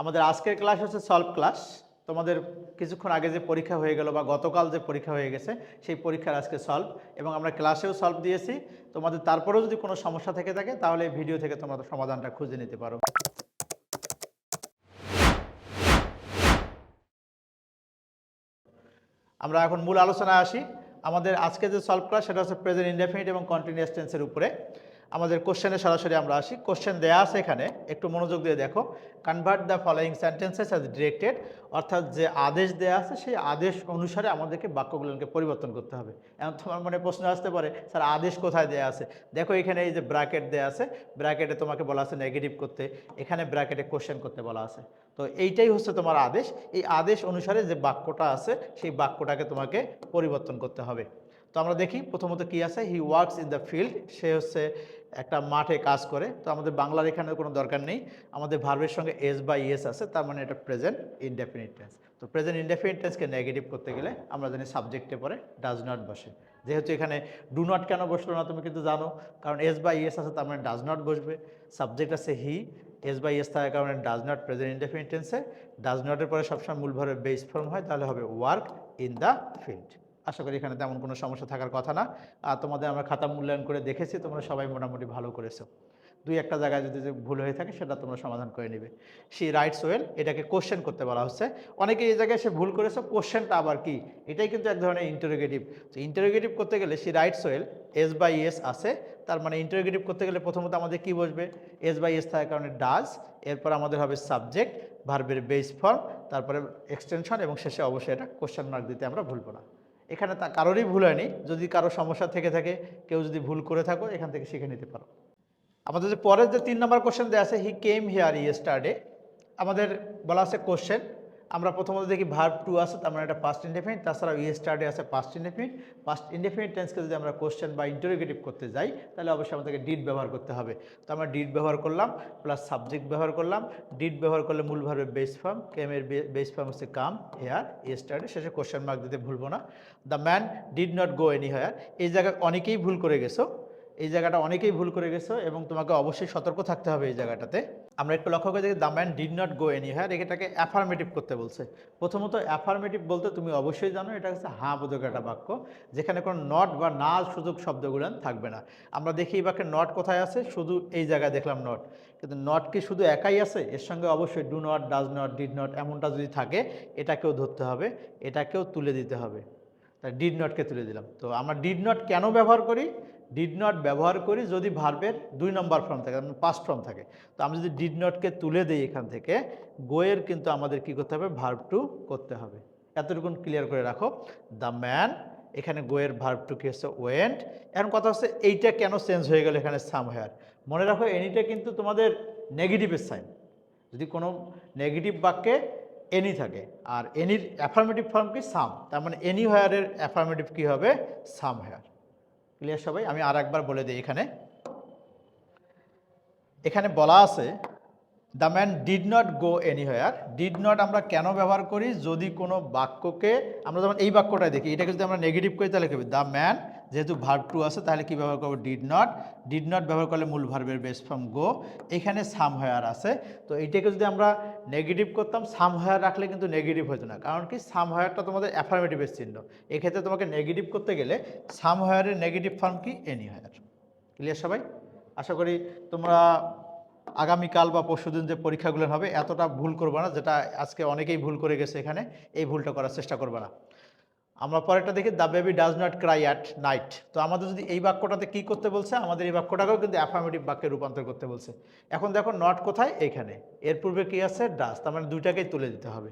আমাদের আজকের ক্লাস হচ্ছে সলভ ক্লাস তোমাদের কিছুক্ষণ আগে যে পরীক্ষা হয়ে গেল বা গতকাল যে পরীক্ষা হয়ে গেছে, সেই পরীক্ষার আজকে সলভ এবং আমরা ক্লাসেও সলভ দিয়েছি। তোমাদের তারপরেও যদি কোনো সমস্যা থেকে থাকে, তাহলে ভিডিও থেকে তোমরা সমাধানটা খুঁজে নিতে পারো। আমরা এখন মূল আলোচনায় আসি। আমাদের আজকে যে সলভ ক্লাস সেটা হচ্ছে প্রেজেন্ট ইনডেফিনিট এবং কন্টিনিউয়াস টেন্সের উপরে। আমাদের কোশ্চেনে সরাসরি আমরা আসি। কোশ্চেন দেয়া আছে এখানে, একটু মনোযোগ দিয়ে দেখো। Convert the following sentences as directed অর্থাৎ যে আদেশ দেয়া আছে, সেই আদেশ অনুসারে আমাদেরকে বাক্যগুলোকে পরিবর্তন করতে হবে। এমন তোমার মনে প্রশ্ন আসতে পারে, স্যার, আদেশ কোথায় দেয়া আছে? দেখো এখানে এই যে ব্র্যাকেট দেয়া আছে ব্র্যাকেটে তোমাকে বলা আছে নেগেটিভ করতে, এখানে ব্র্যাকেটে কোশ্চেন করতে বলা আছে। তো এইটাই হচ্ছে তোমার আদেশ। এই আদেশ অনুসারে যে বাক্যটা আছে, সেই বাক্যটাকে তোমাকে পরিবর্তন করতে হবে। তো আমরা দেখি, প্রথমত কি আছে? He works in the field সে হচ্ছে একটা মাঠে কাজ করে। তো আমাদের বাংলার এখানে কোনো দরকার নেই। আমাদের ভার্বের সঙ্গে এস বা ইএস আছে, তার মানে এটা প্রেজেন্ট ইনডেফিনিট টেন্স তো প্রেজেন্ট ইনডেফিনিট টেন্সকে নেগেটিভ করতে গেলে আমরা জানি সাবজেক্টে পরে ডাজ নট বসে। যেহেতু এখানে ডু নট কেন বসল না তুমি কিন্তু জানো, কারণ এস বা ইএস আছে, তার মানে ডাজ নট বসবে। সাবজেক্ট আছে হি এস বাই এস থাকার কারণে ডাজ নট প্রেজেন্ট ইনডেফিনিট টেন্সে ডাজ নটের পরে সবসময় মূল ভাবে বেস ফর্ম হয়, তাহলে হবে ওয়ার্ক ইন দ্য ফিল্ড আশা করি এখানে তেমন কোনো সমস্যা থাকার কথা না। আর তোমাদের আমরা খাতা মূল্যায়ন করে দেখেছি, তোমরা সবাই মোটামুটি ভালো করেছ। দুই একটা জায়গায় যদি ভুল হয়ে থাকে, সেটা তোমরা সমাধান করে নেবে। সি রাইটস ওয়েল, এটাকে কোশ্চেন করতে বলা হচ্ছে। অনেকে এই জায়গায় সে ভুল করেছ, কোশ্চেনটা আবার কি? এটাই কিন্তু এক ধরনের ইন্টারোগেটিভ তো ইন্টারোগেটিভ করতে গেলে she writes well, s by s আছে। তার মানে ইন্টারোগেটিভ করতে গেলে প্রথমত আমাদের কি বসবে? এস বাই এস থাকার কারণে ডাজ, এরপর আমাদের হবে সাবজেক্ট, ভার্বের বেস ফর্ম, তারপরে এক্সটেনশন এবং শেষে অবশ্যই এটা কোশ্চেন মার্ক দিতে আমরা ভুলবো না। এখানে তা কারোরই ভুল হয়নি। যদি কারও সমস্যা থেকে থাকে, কেউ যদি ভুল করে থাকো, এখান থেকে শিখে নিতে পারো। আমাদের যে পরের যে তিন নম্বর কোশ্চেন দেওয়া আছে হি কেম হিয়ার ইয়েস্টারডে আমাদের বলা আছে কোশ্চেন আমরা প্রথমত দেখি ভার্ব টু আছে, তার মানে এটা পাস্ট ইনডেফিনিট তাছাড়া ইয়েস্টারডে আছে পাস্ট ইনডেফিনিট পাস্ট ইনডেফিনিট টেন্সকে যদি আমরা কোশ্চেন বা ইন্টারোগেটিভ করতে যাই, তাহলে অবশ্যই আমাদেরকে ডিড ব্যবহার করতে হবে। তো আমরা ডিড ব্যবহার করলাম প্লাস সাবজেক্ট ব্যবহার করলাম। ডিড ব্যবহার করলে মূল ভার্বের বেস ফর্ম কেমের বেস ফর্ম হচ্ছে কাম হেয়ার ইয়েস্টারডে শেষে কোশ্চেন মার্ক দিতে ভুলবো না। The man did not go anywhere এই জায়গায় অনেকেই ভুল করে গেছো। এই জায়গাটা অনেকেই ভুল করে গেছো এবং তোমাকে অবশ্যই সতর্ক থাকতে হবে এই জায়গাটাতে। আমরা একটু লক্ষ্য করে দেখি the man did not go any হ্যাঁ এটাকে অ্যাফার্মেটিভ করতে বলছে। প্রথমত অ্যাফার্মেটিভ বলতে তুমি অবশ্যই জানো, এটা হচ্ছে হাঁ বোধক একটা বাক্য, যেখানে কোনো নট বা না সুযোগ শব্দগুলো থাকবে না। আমরা দেখি এই বাক্যে নট কোথায় আছে? শুধু এই জায়গায় দেখলাম নট কিন্তু নট কি শুধু একাই আছে? এর সঙ্গে অবশ্যই do not does not did not এমনটা যদি থাকে, এটাকেও ধরতে হবে, এটাকেও তুলে দিতে হবে। তাই ডিড নটকে তুলে দিলাম। তো আমরা ডিড নট কেন ব্যবহার করি? ডিড নট ব্যবহার করি যদি ভার্বের দুই নম্বর ফর্ম থাকে পাস্ট ফর্ম থাকে। তো আমি যদি ডিড নটকে তুলে দিই এখান থেকে গোয়ের কিন্তু আমাদের কি করতে হবে? ভার্ব টু করতে হবে। এতটুকুন ক্লিয়ার করে রাখো। দ্য ম্যান এখানে গোয়ের ভার্ব টু কি হচ্ছে? ওয়েন্ট এখন কথা হচ্ছে এইটা কেন চেঞ্জ হয়ে গেল এখানে সাম হেয়ার মনে রাখো এনিটা কিন্তু তোমাদের নেগেটিভের সাইন যদি কোনো নেগেটিভ বাক্যে এনি থাকে। আর এনির অ্যাফার্মেটিভ ফর্ম কি সাম তার মানে এনি হেয়ারের অ্যাফার্মেটিভ কী হবে? সাম হেয়ার ক্লিয়ার সবাই? আমি আর একবার বলে দিই এখানে। এখানে বলা আছে the man did not go anywhere did not আমরা কেন ব্যবহার করি? যদি কোনো বাক্যকে, আমরা যেমন এই বাক্যটাই দেখি, এটাকে যদি আমরা নেগেটিভ করি, তাহলে কী দ্য ম্যান যেহেতু ভার্ব টু আছে, তাহলে কি ব্যবহার করব? ডিড নট ডিড নট ব্যবহার করলে মূল ভার্বের বেস ফর্ম গো এখানে সাম হেয়ার আছে। তো এইটাকে যদি আমরা নেগেটিভ করতাম সাম হেয়ার রাখলে কিন্তু নেগেটিভ হতো না। কারণ কি? সাম হেয়ারটা তোমাদের অ্যাফার্মেটিভের চিহ্ন। এক্ষেত্রে তোমাকে নেগেটিভ করতে গেলে সাম হেয়ারের নেগেটিভ ফর্ম কি? এনি হেয়ার ক্লিয়ার সবাই? আশা করি তোমরা আগামীকাল বা পরশুদিন যে পরীক্ষাগুলো হবে, এতটা ভুল করবে না, যেটা আজকে অনেকেই ভুল করে গেছে এখানে, এই ভুলটা করার চেষ্টা করবে না। আমরা পরেরটা দেখি the baby does not cry at night তো আমাদের যদি এই বাক্যটাতে কি করতে বলছে, আমাদের এই বাক্যটাকেও কিন্তু অ্যাফার্মেটিভ বাক্যে রূপান্তর করতে বলছে। এখন দেখো নট কোথায়? এখানে। এর পূর্বে কী আছে? ডাজ তার মানে দুইটাকেই তুলে দিতে হবে।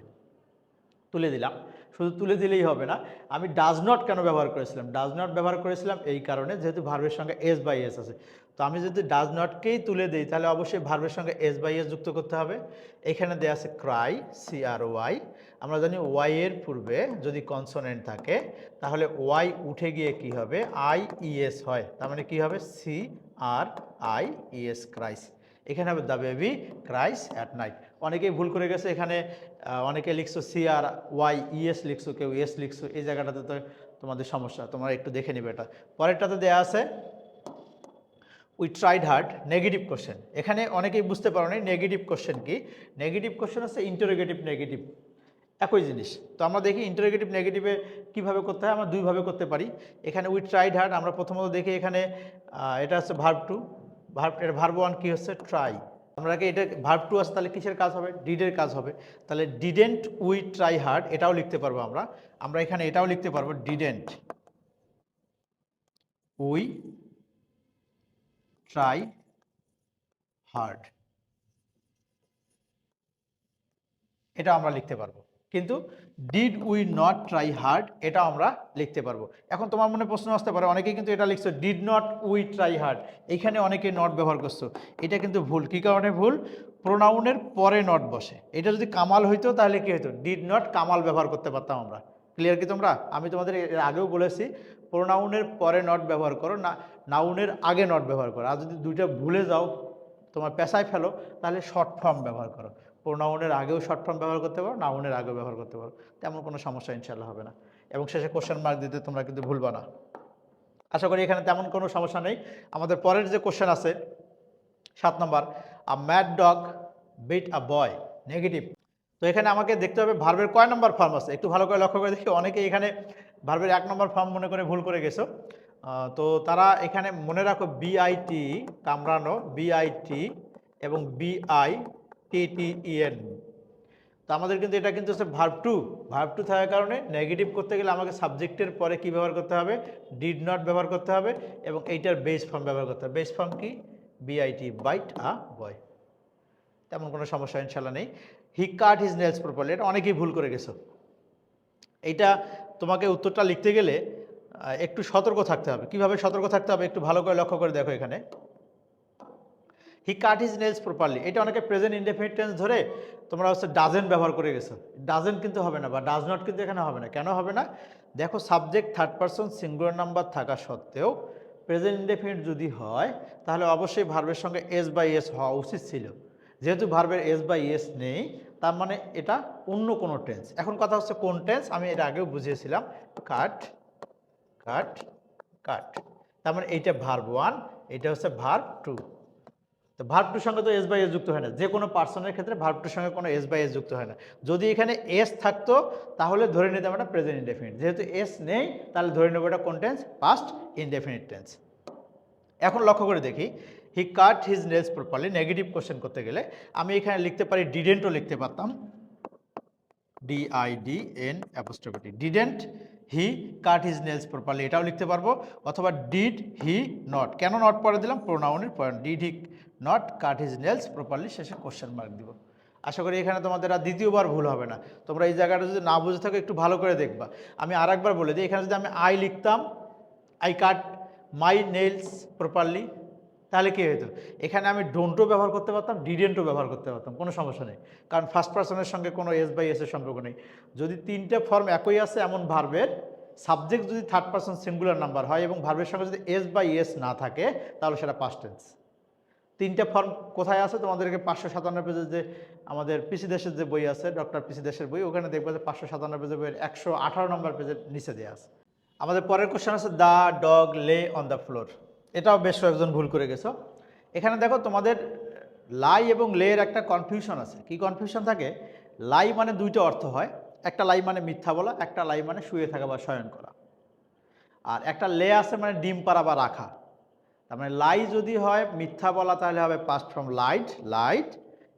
তুলে দিলাম। শুধু তুলে দিলেই হবে না। আমি ডাজ নট কেন ব্যবহার করেছিলাম? ডাজ নট ব্যবহার করেছিলাম এই কারণে, যেহেতু ভার্বের সঙ্গে এস বাই এস আছে। তো আমি যদি ডাজ নটকেই তুলে দিই, তাহলে অবশ্যই ভার্বের সঙ্গে এস বাই এস যুক্ত করতে হবে। এখানে দেওয়া আছে ক্রাই সি আর ওয়াই আমরা জানি ওয়াই এর পূর্বে যদি কনসোনেন্ট থাকে, তাহলে ওয়াই উঠে গিয়ে কি হবে? আই ইএস হয়। তার মানে কি হবে? C R I E S cries এখানে হবে the baby cries at night অনেকেই ভুল করে গেছে এখানে অনেকে লিখছো সি আর ওয়াই ইএস লিখছো, কেউ এস লিখছো। এই জায়গাটাতে তো তোমাদের সমস্যা, তোমরা একটু দেখে নিবে এটা। পরেরটাতে দেওয়া আছে we tried hard negative question এখানে অনেকেই বুঝতে পারো না নেগেটিভ কোশ্চেন কি? নেগেটিভ কোশ্চেন হচ্ছে ইন্টারোগেটিভ নেগেটিভ একই জিনিস। তো আমরা দেখি ইন্টারোগেটিভ নেগেটিভে কীভাবে করতে হয়? আমরা দুইভাবে করতে পারি। এখানে উই ট্রাইড হার্ড আমরা প্রথমত দেখি এখানে এটা হচ্ছে ভার্ব টু ভার্ব এটা ভার্ব ওয়ান কী হচ্ছে? ট্রাই আমরা কি এটা ভার্ব টু আছে, তাহলে কিসের কাজ হবে? ডিডের কাজ হবে। তাহলে ডিডেন্ট উই ট্রাই হার্ড এটাও লিখতে পারব আমরা। আমরা এখানে এটাও লিখতে পারব ডিডেন্ট উই ট্রাই হার্ড এটা আমরা লিখতে পারব। কিন্তু did we not try hard এটা আমরা লিখতে পারব। এখন তোমার মনে প্রশ্ন আসতে পারে অনেকেই কিন্তু এটা লিখছো did not we try hard এইখানে অনেকে নট ব্যবহার করছ। এটা কিন্তু ভুল। কী কারণে ভুল? প্রোনাউনের পরে নট বসে। এটা যদি কামাল হইতো তাহলে কি হতো ডিড নট কামাল ব্যবহার করতে পারতাম আমরা। ক্লিয়ার কি তোমরা? আমি তোমাদের এর আগেও বলেছি প্রোনাউনের পরে নট ব্যবহার করো, না নাউনের আগে নট ব্যবহার করো। আর যদি দুইটা ভুলে যাও, তোমার পেশায় ফেলো, তাহলে শর্ট ফর্ম ব্যবহার করো। প্রোনাউনের আগেও শর্ট ফর্ম ব্যবহার করতে পারো নাউনের আগেও ব্যবহার করতে পারো। তেমন কোনো সমস্যা ইনশাল্লাহ হবে না। এবং শেষে কোশ্চেন মার্ক দিতে তোমরা কিন্তু ভুলবা না। আশা করি এখানে তেমন কোনো সমস্যা নেই। আমাদের পরের যে কোশ্চেন আছে, সাত নম্বর a mad dog bit a boy negative তো এখানে আমাকে দেখতে হবে ভার্বের কয় নম্বর ফর্ম আছে? একটু ভালো করে লক্ষ্য করে দেখি অনেকে এখানে ভার্বের এক নম্বর ফর্ম মনে করে ভুল করে গেছো। তো তারা এখানে মনে রাখো বিআইটি কামড়ানো বিআইটি এবং বিআই টিটিইএন তো আমাদের কিন্তু এটা কিন্তু হচ্ছে ভার্ব টু ভার্ব টু থাকার কারণে নেগেটিভ করতে গেলে আমাকে সাবজেক্টের পরে কি ব্যবহার করতে হবে? ডিড নট ব্যবহার করতে হবে এবং এইটার বেস ফর্ম ব্যবহার করতে হবে। বেস ফর্ম কি? বিআইটি বাইট আ বয় তেমন কোনো সমস্যা ইনশাল্লাহ নেই। He cut his nails properly এটা অনেকেই ভুল করে গেছো। এইটা তোমাকে উত্তরটা লিখতে গেলে একটু সতর্ক থাকতে হবে। কীভাবে সতর্ক থাকতে হবে একটু ভালো করে লক্ষ্য করে দেখো এখানে। He cut his nails properly এটা অনেকে প্রেজেন্ট ইনডেফিনিট টেন্স ধরে তোমরা হচ্ছে ডাজেন্ট ব্যবহার করে গেছো। ডাজেন্ট কিন্তু হবে না বা ডাজ নট কিন্তু এখানে হবে না। কেন হবে না? দেখো subject third person singular number থাকা সত্ত্বেও প্রেজেন্ট ইনডেফিনিট যদি হয়, তাহলে অবশ্যই ভার্বের সঙ্গে এস বাই এস হওয়া উচিত ছিল। যেহেতু ভার্বের এস বাই এস নেই তার মানে এটা অন্য কোনো টেন্স এখন কথা হচ্ছে কোন টেন্স আমি এটা আগেও বুঝিয়েছিলাম। কাট কাট কাট তার মানে এইটা ভার্ব ওয়ান এটা হচ্ছে ভার্ব টু তো ভার্ব টুর সঙ্গে তো এস বাই এস যুক্ত হয় না। যে কোনো পার্সনের ক্ষেত্রে ভার্ব টুর সঙ্গে কোনো এস বাই এস যুক্ত হয় না। যদি এখানে এস থাকতো, তাহলে ধরে নিতে আমরা প্রেজেন্ট ইনডেফিনিট যেহেতু এস নেই, তাহলে ধরে নেব এটা কোন টেন্স পাস্ট ইনডেফিনিট টেন্স এখন লক্ষ্য করে দেখি। He cut his nails properly negative question করতে গেলে। আমি এখানে লিখতে পারি ডিডেন্টও লিখতে পারতাম। D I D N অ্যাপোস্ট্রফিটি didn't he cut his nails properly এটাও লিখতে পারব। অথবা ডিড হি নট কেন নট পরে দিলাম? প্রোনাউনের point. Did he not cut his nails properly শেষে কোশ্চেন মার্ক দিব। আশা করি এখানে তোমাদের আর দ্বিতীয়বার ভুল হবে না। তোমরা এই জায়গাটা যদি না বুঝে থাকো, একটু ভালো করে দেখবা। আমি আর একবার বলে দিই, এখানে যদি আমি আই লিখতাম I cut my nails properly তাহলে কী হতো এখানে আমি ডোন্টও ব্যবহার করতে পারতাম ডিডেন্টও ব্যবহার করতে পারতাম, কোনো সমস্যা নেই। কারণ ফার্স্ট পার্সনের সঙ্গে কোনো এস বাই এসের সম্পর্ক নেই। যদি তিনটে ফর্ম একই আছে, এমন ভার্বের সাবজেক্ট যদি থার্ড পার্সন সিঙ্গুলার নাম্বার হয় এবং ভার্বের সঙ্গে যদি এস বাই এস না থাকে, তাহলে সেটা পাস্ট টেন্স তিনটে ফর্ম কোথায় আছে? তোমাদেরকে পাঁচশো সাতান্ন পেজের যে আমাদের পিসি দেশের যে বই আছে ডক্টর পিসি দেশের বই, ওখানে দেখবে যে পাঁচশো সাতান্ন পেজের বইয়ের একশো আঠারো নম্বর পেজের নিচে দেওয়া আছে। আমাদের পরের কোশ্চেন আছে the dog lay on the floor এটাও বেশ কয়েকজন ভুল করে গেছো। এখানে দেখো তোমাদের লাই এবং লের একটা কনফিউশন আছে। কি কনফিউশন থাকে? লাই মানে দুইটা অর্থ হয়। একটা লাই মানে মিথ্যা বলা, একটা লাই মানে শুয়ে থাকা বা শয়ন করা। আর একটা লে আছে মানে ডিম পাড়া বা রাখা। তার মানে লাই যদি হয় মিথ্যা বলা, তাহলে হবে পাস্ট ফ্রম লাইট লাইট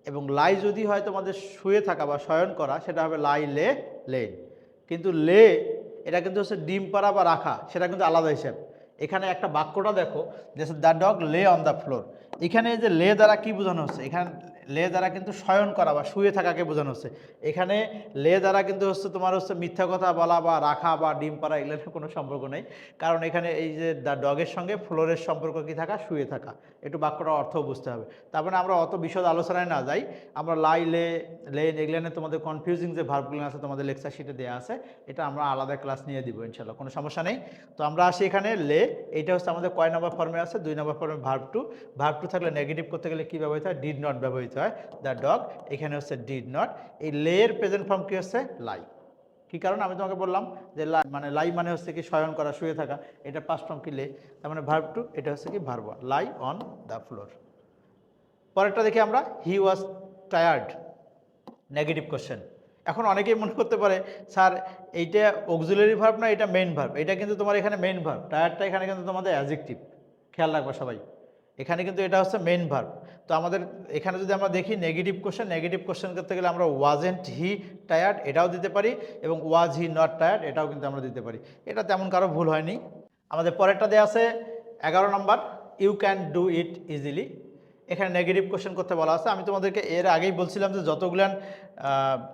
এবং লাই যদি হয় তোমাদের শুয়ে থাকা বা শয়ন করা, সেটা হবে লাই, লে লেন কিন্তু লে, এটা কিন্তু হচ্ছে ডিম পাড়া বা রাখা, সেটা কিন্তু আলাদা হিসাব। এখানে একটা বাক্যটা দেখো যে the dog lay on the floor এখানে যে লে দ্বারা কি বোঝানো হচ্ছে? এখানে লে দ্বারা কিন্তু শয়ন করা বা শুয়ে থাকাকে বোঝানো হচ্ছে। এখানে লে দ্বারা কিন্তু হচ্ছে তোমার হচ্ছে মিথ্যা কথা বলা বা রাখা বা ডিম পাড়া এগুলোর কোনো সম্পর্ক নেই। কারণ এখানে এই যে দ্য ডগের সঙ্গে ফ্লোরের সম্পর্ক কি থাকা? শুয়ে থাকা। একটু বাক্যটার অর্থ বুঝতে হবে। তারপরে আমরা অত বিশদ আলোচনায় না যাই। আমরা লাই, লে লে এগুলো তোমাদের কনফিউজিং যে ভার্বগুলো আছে তোমাদের লেকচার শিটে দেওয়া আছে, এটা আমরা আলাদা ক্লাস নিয়ে দিব ইনশাল্লাহ কোনো সমস্যা নেই। তো আমরা আসি এখানে লে, এইটা হচ্ছে আমাদের কয় নম্বর ফর্মে আছে? দুই নম্বর ফর্মে ভার্ব টু ভার্ব টু থাকলে নেগেটিভ করতে গেলে কী ব্যবহৃত হয়? ডিড নট ব্যবহৃত হয়। দ্য ডগ এখানে হচ্ছে ডিড নট এই লেয়ের প্রেজেন্ট ফর্ম কী হচ্ছে? লাই কি কারণ? আমি তোমাকে বললাম যে লাই মানে লাই মানে হচ্ছে কি শয়ন করা, শুয়ে থাকা। এটা পাঁচ ফর্ম কি লে? তার মানে ভার্ব টু এটা হচ্ছে কি verb lie on the floor পরেরটা দেখি আমরা। He was tired negative question এখন অনেকেই মনে করতে পারে, স্যার, এইটা অক্সিলারি ভার্ব না, এটা মেইন ভার্ব এটা কিন্তু তোমার এখানে মেইন ভার্ব টায়ারটা এখানে কিন্তু তোমাদের অ্যাজেক্টিভ খেয়াল রাখবা সবাই। এখানে কিন্তু এটা হচ্ছে মেন ভার্ব তো আমাদের এখানে যদি আমরা দেখি নেগেটিভ কোশ্চেন নেগেটিভ কোশ্চেন করতে গেলে আমরা ওয়াজেন্ট হি টায়ার্ড এটাও দিতে পারি এবং ওয়াজ হি নট টায়ার্ড এটাও কিন্তু আমরা দিতে পারি। এটা তেমন কারও ভুল হয়নি। আমাদের পরেরটা দেওয়া আছে, এগারো নম্বর you can do it easily এখানে নেগেটিভ কোশ্চেন করতে বলা আছে। আমি তোমাদেরকে এর আগেই বলছিলাম যে যতগুলান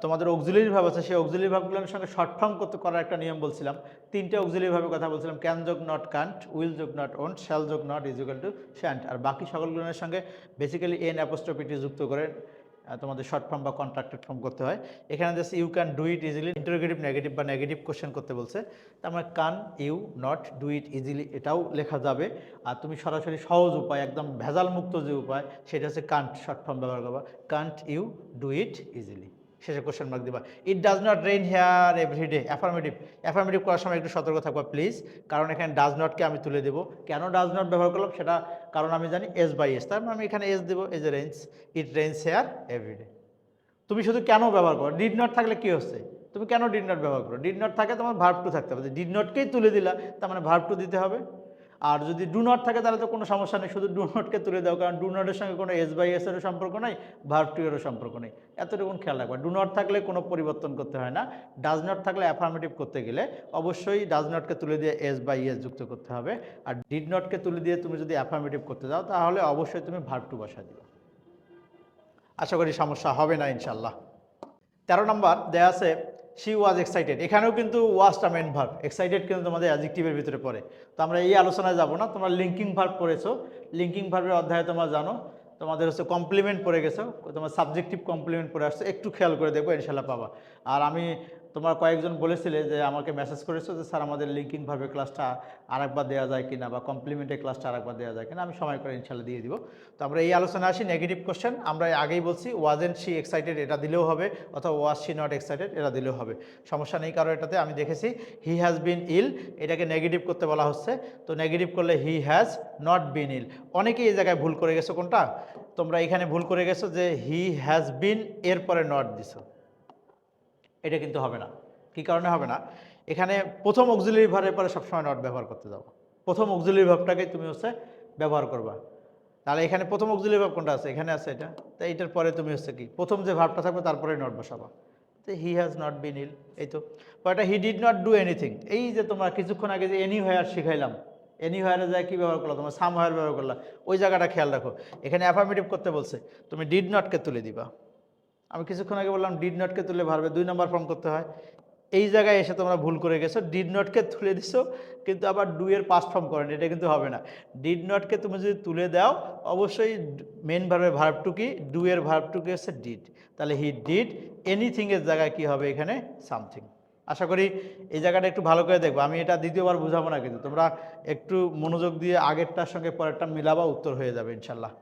তোমাদের অগজুলির ভাব আছে, সেই অগজুলির ভাবগুলোর সঙ্গে শর্ট ফর্ম করতে করার একটা নিয়ম বলছিলাম। তিনটে অগজুলির ভাবে কথা বলছিলাম ক্যান যোগ নট কান্ট উইল যোগ নট ওন্ট শ্যাল যোগ not is equal to shan't আর বাকি সকলগুলোর সঙ্গে বেসিক্যালি এন অ্যাপোস্ট্রপিটি যুক্ত করে তোমাদের শর্ট ফর্ম বা কন্ট্রাক্টেড ফর্ম করতে হয়। এখানে just you can do it easily interrogative negative বা নেগেটিভ কোশ্চেন করতে বলছে। তার can you not do it easily এটাও লেখা যাবে। আর তুমি সরাসরি সহজ উপায়, একদম ভেজাল মুক্ত যে উপায়, সেটা হচ্ছে কান্ট শর্ট ফর্ম ব্যবহার করবা। Can't you do it easily শেষে কোশ্চেন মার্ক দিবা। It does not rain here every day affirmative affirmative করার সময় একটু সতর্ক থাকবা প্লিজ কারণ এখানে ডাজ নটকে আমি তুলে দেবো। কেন ডাজ নট ব্যবহার করলাম সেটা কারণ আমি জানি এস বাই এস তার মানে আমি এখানে এস দেবো as a rains it rains here every day তুমি শুধু কেন ব্যবহার করো? ডিড নট থাকলে কী হচ্ছে? তুমি কেন ডিড নট ব্যবহার করো? ডিড নট থাকে তোমার ভার্ব টু থাকতে হবে। ডিড নটকেই তুলে দিলা, তার মানে ভার্ব টু দিতে হবে। আর যদি ডু নট থাকে, তাহলে তো কোনো সমস্যা নেই। শুধু ডু নটকে তুলে দাও, কারণ ডু নটের সঙ্গে কোনো এস বাই এসেরও সম্পর্ক নেই ভার্ব টু এরও সম্পর্ক নেই। এতটুকুন খেয়াল রাখবা। ডু নট থাকলে কোনো পরিবর্তন করতে হয় না। ডাজ নট থাকলে অ্যাফার্মেটিভ করতে গেলে অবশ্যই ডাজ নটকে তুলে দিয়ে এস বাই এস যুক্ত করতে হবে। আর ডিড নটকে তুলে দিয়ে তুমি যদি অ্যাফার্মেটিভ করতে যাও তাহলে অবশ্যই তুমি ভার্ব টু বসা দিবে। আশা করি সমস্যা হবে না ইনশাল্লাহ তেরো নম্বর, দেয়া আছে শি ওয়াজ এক্সাইটেড এখানেও কিন্তু ওয়াজটা মেন ভার্ব এক্সাইটেড কিন্তু তোমাদের অ্যাজেক্টিভের ভিতরে পড়ে। তো আমরা এই আলোচনায় যাব না। তোমরা লিঙ্কিং ভার্ব পড়েছো। লিঙ্কিং ভার্বের অধ্যায়ে তোমরা জানো, তোমাদের হচ্ছে কমপ্লিমেন্ট পড়ে গেছো, তোমার সাবজেক্টিভ কমপ্লিমেন্ট পড়ে আসছো। একটু খেয়াল করে দেখব ইনশাল্লাহ পাবা। আর আমি তোমার কয়েকজন বলেছিলে যে আমাকে মেসেজ করেছ যে, স্যার, আমাদের লিঙ্কিং ভাবে ক্লাসটা আরেকবার দেওয়া যায় কিনা বা কমপ্লিমেন্টের ক্লাসটা আরেকবার দেওয়া যায় কিনা, আমি সময় করে ইনশাল্লাহ দিয়ে দিব। তো আমরা এই আলোচনা আসি নেগেটিভ কোশ্চেন আমরা আগেই বলছি ওয়াজেন্ট শি এক্সাইটেড এটা দিলেও হবে, অথবা ওয়াজ শি নট এক্সাইটেড এটা দিলেও হবে। সমস্যা নেই কারণ এটাতে, আমি দেখেছি হি হ্যাজ বিন ইল এটাকে নেগেটিভ করতে বলা হচ্ছে। তো নেগেটিভ করলে হি হ্যাজ নট বিন ইল অনেকেই এই জায়গায় ভুল করে গেছো কোনটা? তোমরা এখানে ভুল করে গেছো যে হি হ্যাজ বিন এরপরে নট দিছো। এটা কিন্তু হবে না। কি কারণে হবে না? এখানে প্রথম অক্সিলারি ভারের পরে সবসময় নট ব্যবহার করতে যাব প্রথম অক্সিলারি ভাবটাকে তুমি হচ্ছে ব্যবহার করবা। তাহলে এখানে প্রথম অক্সিলারি ভাব কোনটা আছে? এখানে আছে এটা। তো এইটার পরে তুমি হচ্ছে কি? প্রথম যে ভাবটা থাকবে তারপরে নট বসাবা। তো হি হ্যাজ নট বিন ইল এই তো। এটা he did not do anything এই যে তোমরা কিছুক্ষণ আগে যে এনি হোয়ার শিখাইলাম এনি হোয়ারে যায় কী ব্যবহার করলা তোমার? সাম হোয়ার ব্যবহার করলা। ওই জায়গাটা খেয়াল রাখো। এখানে অ্যাফার্মেটিভ করতে বলছে, তুমি ডিড নটকে তুলে দিবা। আমি কিছুক্ষণ আগে বললাম ডিড নটকে তুলে ভারবে? দুই নম্বর ফর্ম করতে হয়। এই জায়গায় এসে তোমরা ভুল করে গেছো। ডিড নটকে তুলে দিছো? কিন্তু আবার ডু এর পাস্ট ফর্ম করেন এটা কিন্তু হবে না। ডিড নটকে তুমি যদি তুলে দাও, অবশ্যই মেন ভার্বের ভার্ব টু কি ডু এর ভার্ব টু কি হচ্ছে ডিড তাহলে হি ডিড এনিথিং এর জায়গায় কি হবে এখানে? সামথিং আশা করি এই জায়গাটা একটু ভালো করে দেখব। আমি এটা দ্বিতীয়বার বুঝাবো না কিন্তু। তোমরা একটু মনোযোগ দিয়ে আগেরটার সঙ্গে পরেরটা মিলাবা, উত্তর হয়ে যাবে ইনশাল্লাহ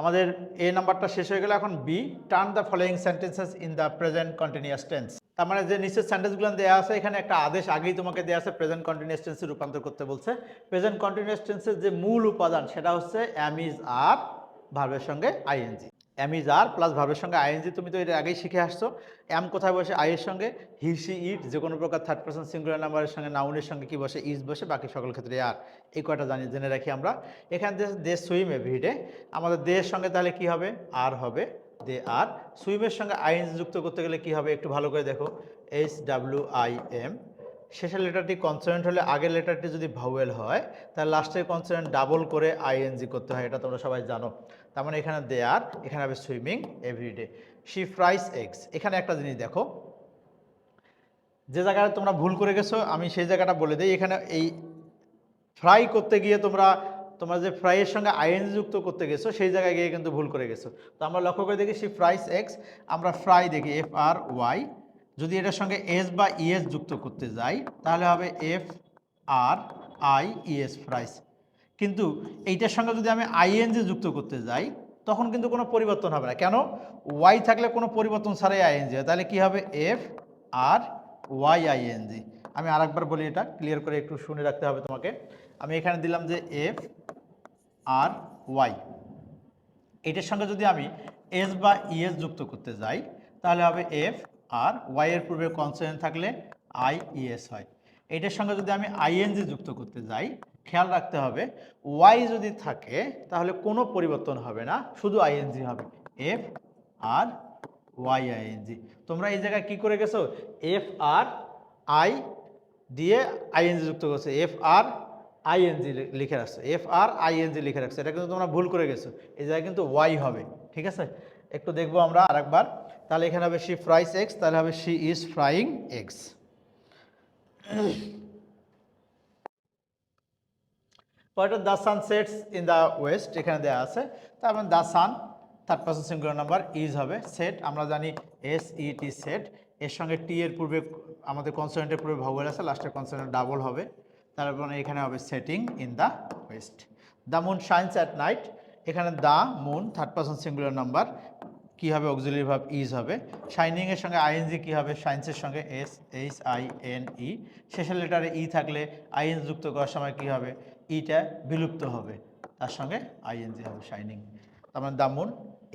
আমাদের এ নাম্বারটা শেষ হয়ে গেল এখন B turn the following sentences in the present continuous tense তার মানে যে নিচের সেন্টেন্সগুলো দেওয়া আছে, এখানে একটা আদেশ আগেই তোমাকে দেওয়া আছে প্রেজেন্ট কন্টিনিউয়াস টেন্সে রূপান্তর করতে বলছে। প্রেজেন্ট কন্টিনিউয়াস টেন্সের যে মূল উপাদান, সেটা হচ্ছে অ্যাম ইজ আর ভার্বের সঙ্গে আইএনজি অ্যামিজ আর প্লাস ভার্বের সঙ্গে আইএনজি তুমি তো এটা আগেই শিখে আসছো। অ্যাম কোথায় বসে? আইয়ের সঙ্গে। হিসি ইট, যে কোনো প্রকার থার্ড পার্সন সিঙ্গুলার নাম্বারের সঙ্গে নাউনের সঙ্গে কি বসে? ইজ বসে, বাকি সকল ক্ষেত্রে আর। এই কয়টা জানি, জেনে রাখি আমরা। এখানে দেশ সুইম এভরিডে আমাদের দেশের সঙ্গে তাহলে কি হবে? আর হবে, দে আর। সুইমের সঙ্গে আইএনজি যুক্ত করতে গেলে কি হবে? একটু ভালো করে দেখো। এইচ ডাব্লিউ আই এম শেষের লেটারটি কনসোনেন্ট হলে আগের লেটারটি যদি ভাউয়েল হয়, তাহলে লাস্টের কনসোনেন্ট ডাবল করে আইএনজি করতে হয়, এটা তোমরা সবাই জানো। তার মানে এখানে দে আর এখানে হবে swimming every day she fries eggs এখানে একটা জিনিস দেখো। যে জায়গাটা তোমরা ভুল করে গেছো, আমি সেই জায়গাটা বলে দিই। এখানে এই ফ্রাই করতে গিয়ে তোমরা তোমরা যে ফ্রাইয়ের সঙ্গে আইএনজি যুক্ত করতে গেছো, সেই জায়গায় গিয়ে কিন্তু ভুল করে গেছো। তো আমরা লক্ষ্য করে দেখি সি ফ্রাইস এক্স আমরা ফ্রাই দেখি এফ আর ওয়াই যদি এটার সঙ্গে এস বা ইএস যুক্ত করতে যাই, তাহলে হবে F R I E S fries কিন্তু এইটার সঙ্গে যদি আমি আইএনজি যুক্ত করতে যাই, তখন কিন্তু কোনো পরিবর্তন হবে না। কেন? ওয়াই থাকলে কোনো পরিবর্তন ছাড়াই আইএনজি হয় তাহলে কী হবে? F R Y I N G আমি আরেকবার বলি এটা ক্লিয়ার করে একটু শুনে রাখতে হবে তোমাকে। আমি এখানে দিলাম যে এফ আর ওয়াই এটার সঙ্গে যদি আমি এস বা ইএস যুক্ত করতে যাই, তাহলে হবে এফ আর ওয়াই এর পূর্বে কনসোনেন্ট থাকলে আই ইএস হয়। এটার সঙ্গে যদি আমি আইএনজি যুক্ত করতে যাই খেয়াল রাখতে হবে। ওয়াই যদি থাকে, তাহলে কোনো পরিবর্তন হবে না, শুধু আইএনজি হবে। এফ আর ওয়াই আইএনজি তোমরা এই জায়গায় কি করে গেছো? এফ আর আই দিয়ে আইএনজি যুক্ত করছ। এফ আর আইএনজি লিখে রাখছো। এফ আর আইএনজি লিখে রাখছো। এটা কিন্তু তোমরা ভুল করে গেছো। এই জায়গায় কিন্তু ওয়াই হবে, ঠিক আছে? একটু দেখব আমরা আরেকবার। তাহলে এখানে হবে শি ফ্রাইস এক্স তাহলে হবে শি ইজ ফ্রাইং এক্স পরেরটা the sun sets in the west এখানে দেওয়া আছে। তার মানে the sun third person singular number is হবে সেট আমরা জানি এস ই টি সেট এর সঙ্গে টি এর পূর্বে আমাদের কনসোনেন্টের পূর্বে ভাওয়েল আছে লাস্টের কনসোনেন্ট ডাবল হবে। তারপরে এখানে হবে setting in the west the moon shines at night এখানে the moon third person singular number কী হবে অক্সিলারি ভাব ইজ হবে শাইনিংয়ের সঙ্গে আইএনজি কী হবে সায়েন্সের সঙ্গে S H I N E শেষের লেটারে ই থাকলে আইএন যুক্ত করার সময় কী হবে? ইটা বিলুপ্ত হবে। তার সঙ্গে আইএনজি হবে শাইনিং তার মানে the moon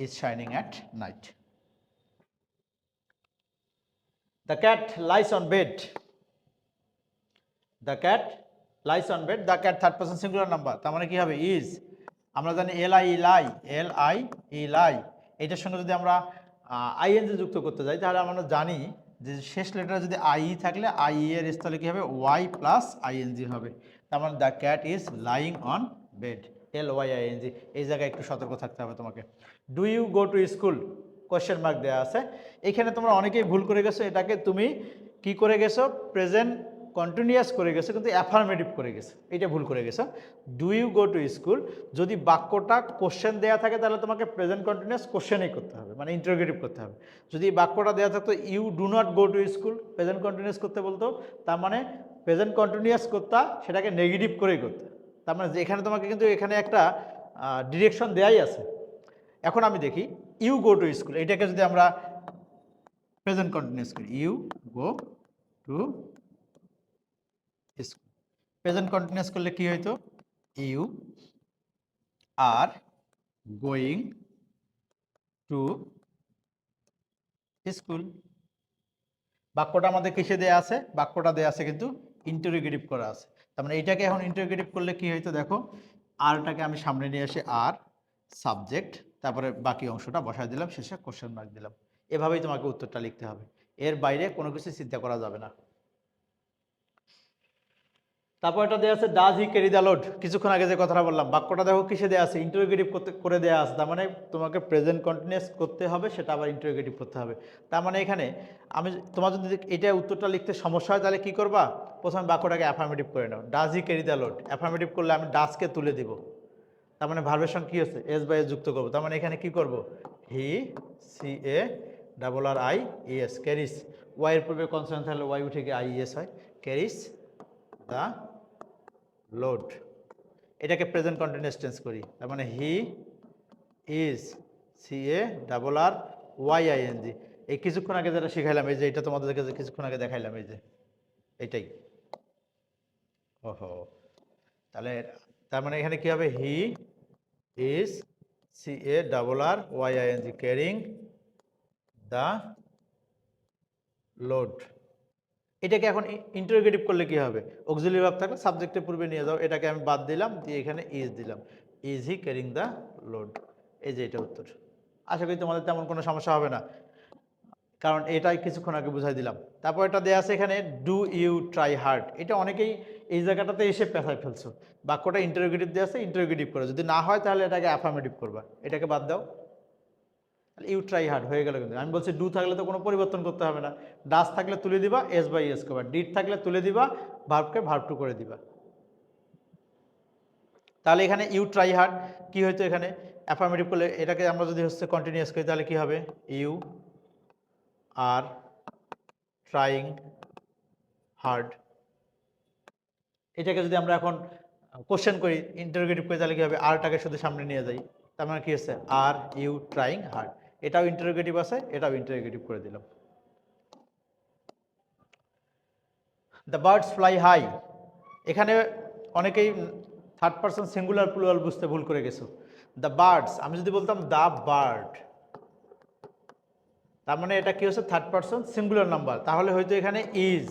is shining at night the cat lies on bed the cat lies on bed the cat third person singular number তার মানে কি হবে? ইজ আমরা জানি L I lie L I E লাই এটার সঙ্গে যদি আমরা আইএনজি যুক্ত করতে যাই, তাহলে আমরা জানি যে শেষ লেটারে যদি আই থাকলে আই এর স্থলে কী হবে? ওয়াই প্লাস আইএনজি হবে। তার মানে the cat is lying on bed L Y I N G এই জায়গায় একটু সতর্ক থাকতে হবে তোমাকে। Do you go to school question mark দেওয়া আছে। এখানে তোমরা অনেকেই ভুল করে গেছো। এটাকে তুমি কি করে গেছো? প্রেজেন্ট কন্টিনিউয়াস করে গেছে, কিন্তু অ্যাফার্মেটিভ করে গেছে। এটা ভুল করে গেছো। Do you go to school যদি বাক্যটা কোশ্চেন দেওয়া থাকে, তাহলে তোমাকে প্রেজেন্ট কন্টিনিউয়াস কোশ্চেনই করতে হবে মানে ইন্টারোগেটিভ করতে হবে। যদি বাক্যটা দেওয়া থাকতো you do not go to school present continuous করতে বলতো, তার মানে প্রেজেন্ট কন্টিনিউয়াস করতা সেটাকে নেগেটিভ করেই করতে। তার মানে এখানে তোমাকে কিন্তু এখানে একটা ডিরেকশন দেয়াই আছে। এখন আমি দেখি ইউ গো টু স্কুল এটাকে যদি আমরা প্রেজেন্ট কন্টিনিউয়াস করি you go to present continuous করলে কি হইতো? You are going to school বাক্যটা আমাদের কিসে দেয়া আছে? বাক্যটা দেয়া আছে কিন্তু ইন্টারোগেটিভ করা আছে। তার মানে এইটাকে এখন ইন্টারোগেটিভ করলে কি হইতো? দেখো আরটাকে আমি সামনে নিয়ে আসি আর সাবজেক্ট তারপরে বাকি অংশটা বসায় দিলাম, শেষে কোশ্চেন মার্ক দিলাম। এভাবেই তোমাকে উত্তরটা লিখতে হবে। এর বাইরে কোনো কিছু চিন্তা করা যাবে না। তারপর এটা দেওয়া আছে does he carry the load. কিছুক্ষণ আগে যে কথাটা বললাম, বাক্যটা দেখো কিসে দেওয়া আছে? ইন্টারোগেটিভ করতে করে দেওয়া আছে। তার মানে তোমাকে প্রেজেন্ট কন্টিনিউয়াস করতে হবে, সেটা আবার ইন্টারোগেটিভ করতে হবে। তার মানে এখানে আমি তোমার যদি এটা উত্তরটা লিখতে সমস্যা হয়, তাহলে কী করবা? প্রথমে বাক্যটাকে অ্যাফার্মেটিভ করে নাও। Does he carry the load. Affirmative করলে আমি ডাজকে তুলে দিব। তার মানে সঙ্গে কী হচ্ছে? এস বাই এস যুক্ত করব। তার মানে এখানে কী করব? He, C, A double R I S carries ওয়াইয়ের পূর্বে কনসার্ন থাকলে ওয়াই উঠে গিয়ে আই এস হয়। ক্যারিস দ্য লোড এটাকে প্রেজেন্ট কন্টিনিউস টেন্স করি। তার মানে he is C A double R Y I N G এই কিছুক্ষণ আগে যেটা শিখাইলাম, এই যে এটা তোমাদেরকে যে কিছুক্ষণ আগে দেখাইলাম, এই যে এটাই। ওহো। তাহলে তার মানে এখানে কি হবে? He is C A double R Y I N G carrying the load এটাকে এখন ইন্টারোগেটিভ করলে কি হবে? অক্সিলারি ভাব থাকলে সাবজেক্টের পূর্বে নিয়ে যাও, এটাকে আমি বাদ দিলাম, দিয়ে এখানে ইজ দিলাম। Is he carrying the load এই যে এটা উত্তর। আশা করি তোমাদের তেমন কোনো সমস্যা হবে না। কারণ এটাই কিছুক্ষণ আগে বুঝাই দিলাম। তারপর এটা দেওয়া আছে এখানে ডু ইউ ট্রাই হার্ড এটা অনেকেই এই জায়গাটাতে এসে পেঁচায় ফেলছো। বাক্যটা ইন্টারোগেটিভ দেওয়া আছে ইন্টারোগেটিভ করে। যদি না হয় তাহলে এটাকে অ্যাফার্মেটিভ করবা। এটাকে বাদ দাও। ইউ ট্রাই হার্ড হয়ে গেল কিন্তু। আমি বলছি ডু থাকলে তো কোনো পরিবর্তন করতে হবে না। ডাস থাকলে তুলে দিবা এস বাই এস করবা। ডিড থাকলে তুলে দিবা ভার্বকে ভার্ব টু করে দিবা। তাহলে এখানে ইউ ট্রাই হার্ড কী হয়তো এখানে? অ্যাফার্মেটিভ করলে এটাকে আমরা যদি হচ্ছে কন্টিনিউয়াস করি, তাহলে কী হবে? ইউ আর ট্রাইং হার্ড এটাকে যদি আমরা এখন কোশ্চেন করি ইন্টারোগেটিভ করি, তাহলে কি হবে? আরটাকে শুধু সামনে নিয়ে যাই। তার মানে কি হচ্ছে? আর ইউ ট্রাইং হার্ড এটাও ইন্টারোগেটিভ আছে, এটাও ইন্টারোগেটিভ করে দিলাম। দ্য বার্ডস ফ্লাই হাই এখানে অনেকেই থার্ড পার্সন সিঙ্গুলার প্লুরাল বুঝতে ভুল করে গেছো। দ্য বার্ডস আমি যদি বলতাম দ্য বার্ড তার মানে এটা কি হচ্ছে? থার্ড পার্সন সিঙ্গুলার নাম্বার তাহলে হয়তো এখানে ইজ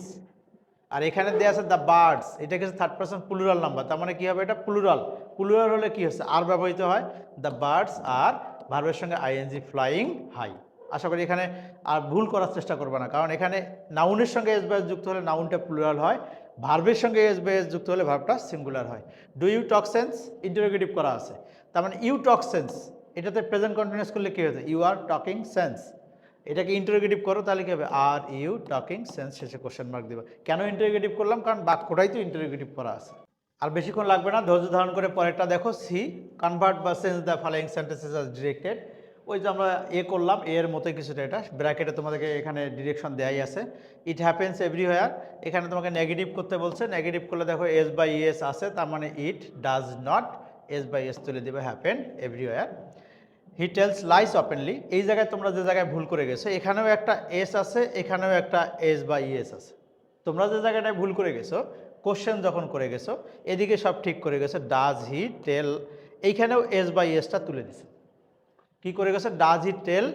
আর এখানে দেওয়া আছে দ্য বার্ডস এটা কি হচ্ছে? থার্ড পার্সন প্লুরাল নাম্বার তার মানে কি হবে এটা? প্লুরাল প্লুরাল হলে কি হচ্ছে? আর ব্যবহৃত হয়। দ্য বার্ডস আর ভার্বের সঙ্গে আইএনজি ফ্লাইং হাই আশা করি এখানে আর ভুল করার চেষ্টা করবে না, কারণ এখানে নাউনের সঙ্গে এস বাইএস যুক্ত হলে নাউনটা প্লুরাল হয় ভার্বের সঙ্গে এস বাইএস যুক্ত হলে ভার্বটা সিঙ্গুলার হয়। Do you talk sense interrogative করা আছে। তার মানে ইউ টক সেন্স এটাতে প্রেজেন্ট কন্টিনিউস করলে কী হয়েছে? ইউ আর টকিং সেন্স এটাকে ইন্টারোগেটিভ করো, তাহলে কি হবে? আর ইউ টকিং সেন্স শেষে কোশ্চেন মার্ক দেবে। কেন ইন্টারোগেটিভ করলাম? কারণ বাক্যটাই তো ইন্টারোগেটিভ করা আছে। আর বেশিক্ষণ লাগবে না, ধৈর্য ধারণ করে পরেরটা দেখো সি কনভার্ট বা sense the following sentences are directed ওই যে আমরা এ করলাম এর মতোই কিছুটা এটা ব্র্যাকেটে তোমাদেরকে এখানে ডিরেকশন দেয়াই আছে। ইট হ্যাপেন্স এভরিওয়ার এখানে তোমাকে নেগেটিভ করতে বলছে নেগেটিভ করলে দেখো এস বাই ইএস আছে, তার মানে it does not S by S তুলে দেবে happen everywhere he tells lies openly এই জায়গায় তোমরা যে জায়গায় ভুল করে গেছো, এখানেও একটা এস আছে, এখানেও একটা এস বা ইএস আছে। তোমরা যে জায়গাটায় ভুল করে গেছো কোশ্চেন যখন করে গেছো, এদিকে সব ঠিক করে গেছো ডাজ হি টেল। এইখানেও এস বা ইএসটা তুলে দিছে। কি করে গেছে? Does he tell,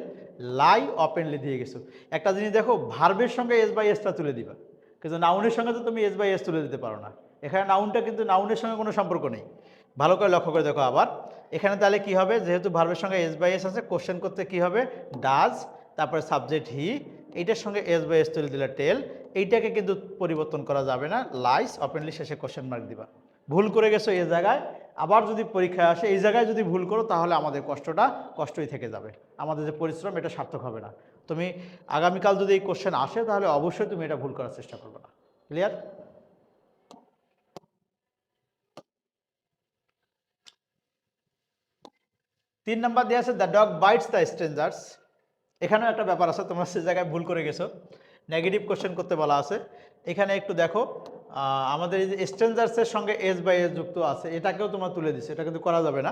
lie openly দিয়ে গেছো। একটা জিনিস দেখো, ভার্বের সঙ্গে এস বাই এসটা তুলে দিবা। কিন্তু নাউনের সঙ্গে তো তুমি এস বাই এস তুলে দিতে পারো না। এখানে নাউনটা কিন্তু নাউনের সঙ্গে কোনো সম্পর্ক নেই। ভালো করে লক্ষ্য করে দেখো আবার। এখানে তাহলে কি হবে? যেহেতু ভার্বের সঙ্গে এস বাই এস আছে, কোশ্চেন করতে কি হবে? ডাজ, তারপরে সাবজেক্ট হি এইটার সঙ্গে এস বাই এস তুলে দিলে টেল এইটাকে কিন্তু পরিবর্তন করা যাবে না। লাইস ওপেনলি শেষে কোশ্চেন মার্ক দিবা। ভুল করে গেছো এই জায়গায়, আবার যদি পরীক্ষায় আসে, এই জায়গায় যদি ভুল করো, তাহলে আমাদের কষ্টটা কষ্টই থেকে যাবে। আমাদের যে পরিশ্রম, এটা সার্থক হবে না। তুমি আগামীকাল যদি এই কোশ্চেন আসে, তাহলে অবশ্যই তুমি এটা ভুল করার চেষ্টা করবে না। ক্লিয়ার তিন নম্বর দেওয়া আছে the dog bites the strangers এখানেও একটা ব্যাপার আছে, তোমরা সে জায়গায় ভুল করে গেছো। নেগেটিভ কোশ্চেন করতে বলা আছে। এখানে একটু দেখো আমাদের এই যে স্ট্রেঞ্জার্সের সঙ্গে এস বাই এস যুক্ত আছে, এটাকেও তোমরা তুলে দিচ্ছে এটা কিন্তু করা যাবে না।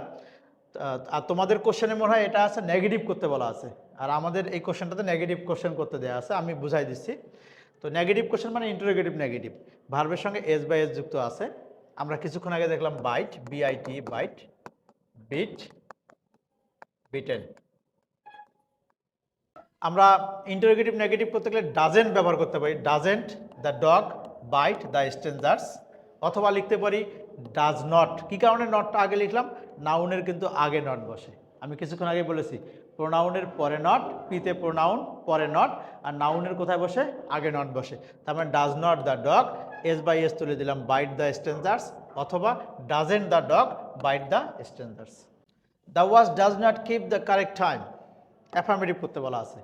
আর তোমাদের কোশ্চেনে মনে হয় এটা আছে নেগেটিভ করতে বলা আছে। আর আমাদের এই কোশ্চেনটাতে নেগেটিভ কোশ্চেন করতে দেওয়া আছে, আমি বুঝাই দিচ্ছি। তো নেগেটিভ কোশ্চেন মানে ইন্টারোগেটিভ নেগেটিভ ভার্বের সঙ্গে এস বাই এস যুক্ত আছে। আমরা কিছুক্ষণ আগে দেখলাম bite B I T bite bit bitten আমরা ইন্টারোগেটিভ নেগেটিভ করতে গেলে ডাজেন্ট ব্যবহার করতে পারি। Doesn't the dog bite the strangers অথবা লিখতে পারি ডাজ নট কী কারণে নটটা আগে লিখলাম? নাউনের কিন্তু আগে নট বসে। আমি কিছুক্ষণ আগে বলেছি প্রোনাউনের পরে নট পিতে প্রোনাউন পরে নট আর নাউনের কোথায় বসে? আগে নট বসে। তার মানে does not the dog S by S তুলে দিলাম বাইট দ্য স্ট্রেঞ্জার্স অথবা doesn't the dog bite the strangers the watch does not keep the correct time affirmative করতে বলা আছে।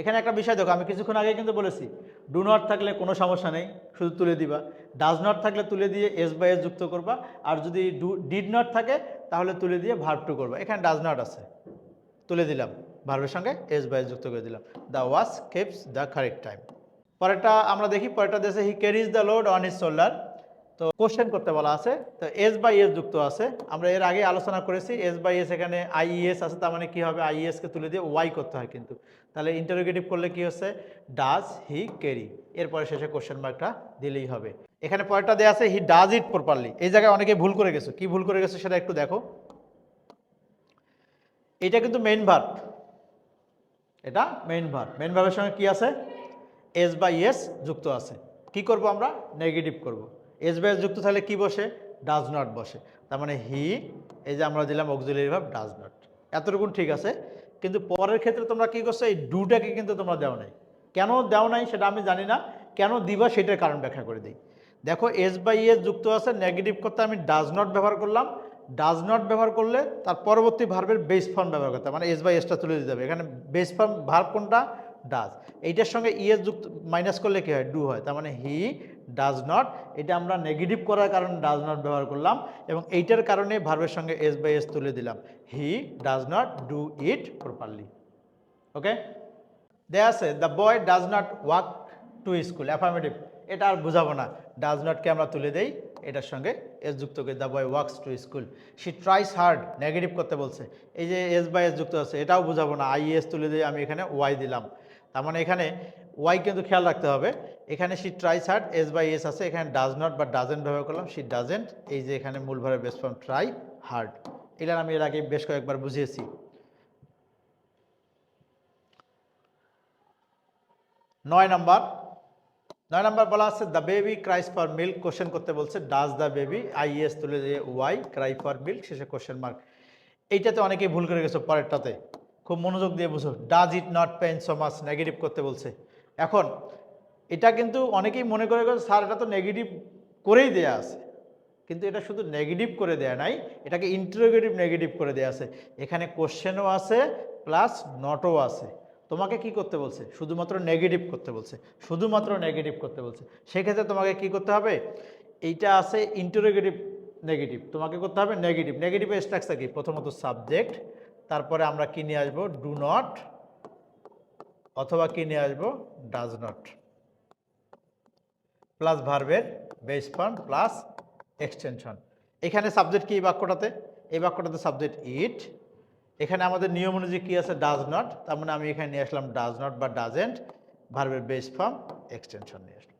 এখানে একটা বিষয় দেখো, আমি কিছুক্ষণ আগে কিন্তু বলেছি ডু নট থাকলে কোনো সমস্যা নেই, শুধু তুলে দিবা। ডাজ নট থাকলে তুলে দিয়ে এস বাই এস যুক্ত করবা, আর যদি ডু ডিড নট থাকে, তাহলে তুলে দিয়ে ভার্ব টু করবা। এখানে ডাজ নট আছে। তুলে দিলাম ভার্বের সঙ্গে এস বাই এস যুক্ত করে দিলাম। The watch keeps the correct time পরেরটা আমরা দেখি, পরেরটা দেশে he carries the load on his shoulder তো কোশ্চেন করতে বলা আছে। তো এস বাই এস যুক্ত আছে। আমরা এর আগে আলোচনা করেছি এস বাই এস এখানে আইইএস আছে, তার মানে কি হবে? আইএস কে তুলে দিয়ে ওয়াই করতে হয় কিন্তু। তাহলে ইন্টারোগেটিভ করলে কি হচ্ছে? ডাজ হি ক্যারি এরপরে শেষে কোশ্চেন মার্কটা দিলেই হবে। এখানে পরেরটা দেওয়া আছে হি ডাজ ইট প্রপারলি এই জায়গায় অনেকে ভুল করে গেছো। কি ভুল করে গেছো সেটা একটু দেখো। এটা কিন্তু মেইন ভার্ব এটা মেইন ভার্ব মেইন ভার্বের সঙ্গে কি আছে? এস বাই এস যুক্ত আছে। কি করব আমরা? নেগেটিভ করব। এস বাই এস যুক্ত থাকলে কি বসে? ডাজ নট বসে। তার মানে হি এই যে আমরা দিলাম অক্সিলারি ভার্ব ডাজ নট এতটুকুন ঠিক আছে। কিন্তু পরের ক্ষেত্রে তোমরা কি করছ? এই ডুটাকে কিন্তু তোমরা দেও নাই। কেন দেও নাই সেটা আমি জানি না। কেন দিবা সেটার কারণ ব্যাখ্যা করে দিই। দেখো এস বাই এস যুক্ত আছে নেগেটিভ করতে আমি ডাজ নট ব্যবহার করলাম। ডাজ নট ব্যবহার করলে তার পরবর্তী ভার্বের বেস ফর্ম ব্যবহার করতে মানে এস বাই এসটা তুলে দিতে হবে। এখানে বেস ফর্ম ভার্ব কোনটা? ডাজ এইটার সঙ্গে ইএস যুক্ত মাইনাস করলে কি হয়? ডু হয়। তার মানে হি ডাজ নট এটা আমরা নেগেটিভ করার কারণে ডাজ নট ব্যবহার করলাম এবং এইটার কারণে ভার্বের সঙ্গে এস বাই এস তুলে দিলাম। He does not do it properly okay দেয়া আছে the boy does not walk to school affirmative এটা আর বুঝাবো না। ডাজ নটকে আমরা তুলে দেই? এটার সঙ্গে এস যুক্ত করে the boy works to school she tries hard negative করতে বলছে। এই যে এস বাই এস যুক্ত আছে, এটাও বুঝাবো না। আই এস তুলে দিয়ে আমি এখানে ওয়াই দিলাম। তার মানে এখানে ওয়াই কিন্তু খেয়াল রাখতে হবে। এখানে she tries hard S by S আছে, এখানে ডাজ নট বা ডাজেন্ট ব্যবহার করলাম সি ডাজেন্ট এই যে এখানে মূল ভাবে বেস ফর্ম ট্রাই হার্ড এটা আমি এর আগে বেশ কয়েকবার বুঝিয়েছি। নয় নাম্বার নয় নাম্বার বলা আছে the baby cries for milk question করতে বলছে does the baby I S তুলে দিয়ে ওয়াই ক্রাই ফর মিল্ক শেষে কোশ্চেন মার্ক এইটাতে অনেকেই ভুল করে গেছে, পরেরটাতে। খুব মনোযোগ দিয়ে বুঝো। Does it not pain so much negative করতে বলছে। এখন, এটা কিন্তু অনেকেই মনে করে স্যার, এটা তো নেগেটিভ করেই দেয়া আছে। কিন্তু এটা শুধু নেগেটিভ করে দেয়া নাই, এটাকে ইন্টারোগেটিভ নেগেটিভ করে দেয়া আছে। এখানে কোশ্চেনও আছে প্লাস নটও আছে। তোমাকে কি করতে বলছে? শুধুমাত্র নেগেটিভ করতে বলছে। শুধুমাত্র নেগেটিভ করতে বলছে। সেক্ষেত্রে তোমাকে কি করতে হবে? এইটা আছে ইন্টারোগেটিভ নেগেটিভ তোমাকে করতে হবে নেগেটিভ নেগেটিভের স্ট্রাকচার কি? প্রথমত সাবজেক্ট তারপরে আমরা কি নিয়ে আসব? ডু নট অথবা কি নিয়ে আসব? ডাজ নট প্লাস ভার্বের বেস ফর্ম প্লাস এক্সটেনশন এখানে সাবজেক্ট কি এই বাক্যটাতে? এই বাক্যটাতে সাবজেক্ট ইট এখানে আমাদের নিয়ম অনুযায়ী কী আছে? ডাজ নট তার মানে আমি এখানে নিয়ে আসলাম ডাজ নট বা ডাজেন্ট ভার্বের বেস ফর্ম এক্সটেনশন নিয়ে আসলাম।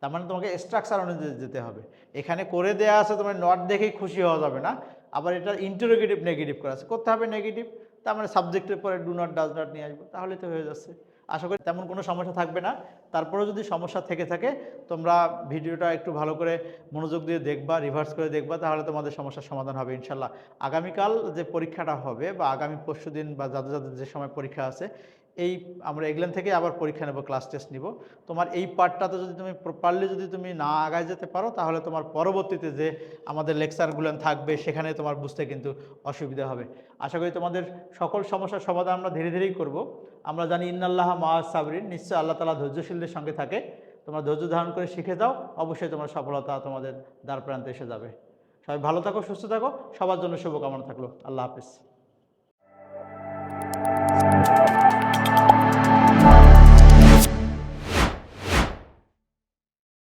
তার মানে তোমাকে স্ট্রাকচার অনুযায়ী যেতে হবে। এখানে করে দেয়া আছে, তোমার নট দেখেই খুশি হওয়া যাবে না। আবার এটা ইন্টারোগেটিভ নেগেটিভ করা আছে। করতে হবে নেগেটিভ তার মানে সাবজেক্টের পরে ডু নট ডাজ নট নিয়ে আসব। তাহলে তো হয়ে যাচ্ছে। আশা করি তেমন কোনো সমস্যা থাকবে না। তারপরেও যদি সমস্যা থেকে থাকে, তোমরা ভিডিওটা একটু ভালো করে মনোযোগ দিয়ে দেখবা রিভার্স করে দেখবা, তাহলে তোমাদের সমস্যার সমাধান হবে ইনশাল্লাহ। আগামীকাল যে পরীক্ষাটা হবে বা আগামী পরশু দিন বা যাদের যাদের যে সময় পরীক্ষা আছে এই আমরা এগুলেন থেকে আবার পরীক্ষা নেব ক্লাস টেস্ট নিব। তোমার এই পার্টটাতে যদি তুমি প্রপারলি যদি তুমি না আগায় যেতে পারো, তাহলে তোমার পরবর্তীতে যে আমাদের লেকচারগুলো থাকবে, সেখানে তোমার বুঝতে কিন্তু অসুবিধা হবে। আশা করি তোমাদের সকল সমস্যার সমাধান আমরা ধীরে ধীরেই করব। আমরা জানি, ইন্নাল্লাহ মা সাবরিন নিশ্চয় আল্লাহ তালা ধৈর্যশীলদের সঙ্গে থাকে। তোমরা ধৈর্য ধারণ করে শিখে যাও, অবশ্যই তোমার সফলতা তোমাদের দ্বার প্রান্তে এসে যাবে। সবাই ভালো থাকো, সুস্থ থাকো, সবার জন্য শুভকামনা থাকল। আল্লাহ হাফিজ।